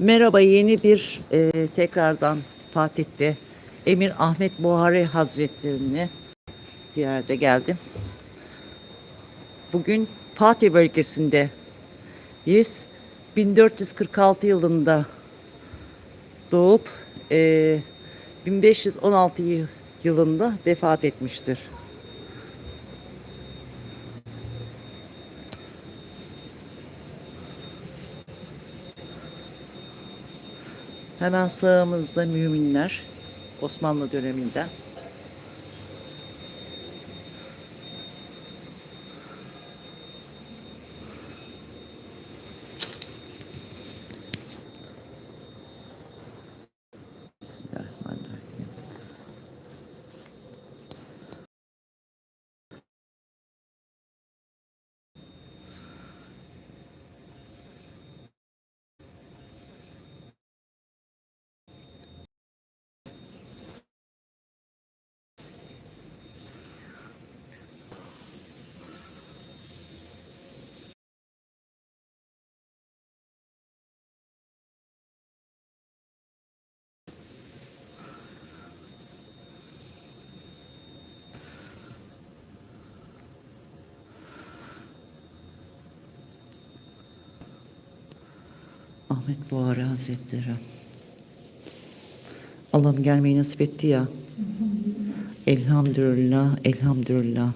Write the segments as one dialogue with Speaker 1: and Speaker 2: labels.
Speaker 1: Merhaba yeni bir e, tekrardan Fatih'te Emir Ahmet Buhari Hazretlerini ziyarete geldim. Bugün Fatih bölgesinde 1446 yılında doğup e, 1516 yıl- yılında vefat etmiştir. Hemen sağımızda müminler Osmanlı döneminden. Ahmet Buhari Hazretleri. Allah'ım gelmeyi nasip etti ya. Elhamdülillah, elhamdülillah.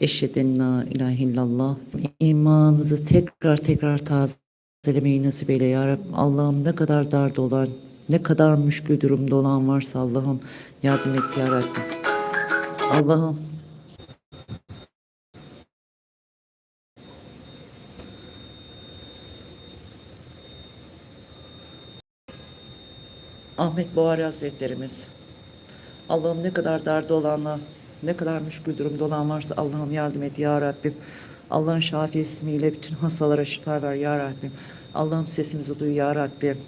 Speaker 1: Eşheden la ilahe illallah. İmanımızı tekrar tekrar tazelemeyi nasip eyle ya Rabbi. Allah'ım ne kadar darda olan, ne kadar müşkül durumda olan varsa Allah'ım yardım et ya Rabbi. Allah'ım Ahmet Buhari Hazretlerimiz. Allah'ım ne kadar darda olanla, ne kadar müşkül durumda olan varsa Allah'ım yardım et ya Rabbim. Allah'ın şafi ismiyle bütün hastalara şifa ver ya Rabbim. Allah'ım sesimizi duy ya Rabbim.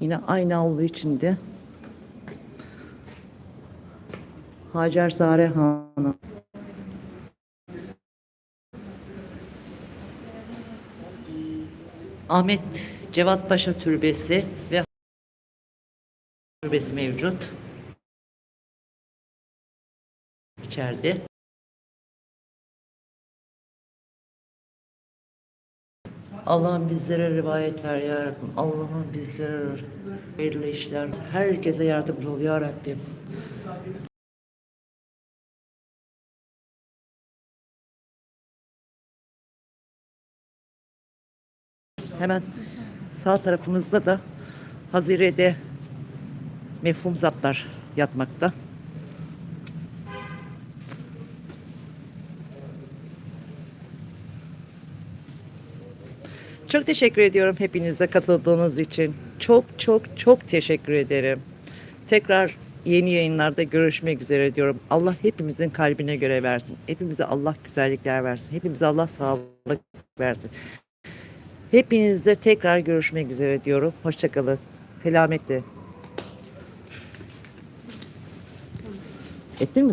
Speaker 1: Yine aynı avlu içinde Hacer Zare Hanım. Ahmet Cevat Paşa Türbesi ve Türbesi mevcut. İçeride. Allah'ım bizlere rivayet ver ya Rabbim. Allah'ım bizlere hayırlı işler. Herkese yardımcı ol ya Rabbim. Hemen sağ tarafımızda da Hazire'de mefhum zatlar yatmakta. Çok teşekkür ediyorum hepinize katıldığınız için. Çok çok çok teşekkür ederim. Tekrar yeni yayınlarda görüşmek üzere diyorum. Allah hepimizin kalbine göre versin. Hepimize Allah güzellikler versin. Hepimize Allah sağlık versin. Hepinizle tekrar görüşmek üzere diyorum. Hoşçakalın. Selametle. Ettin mi?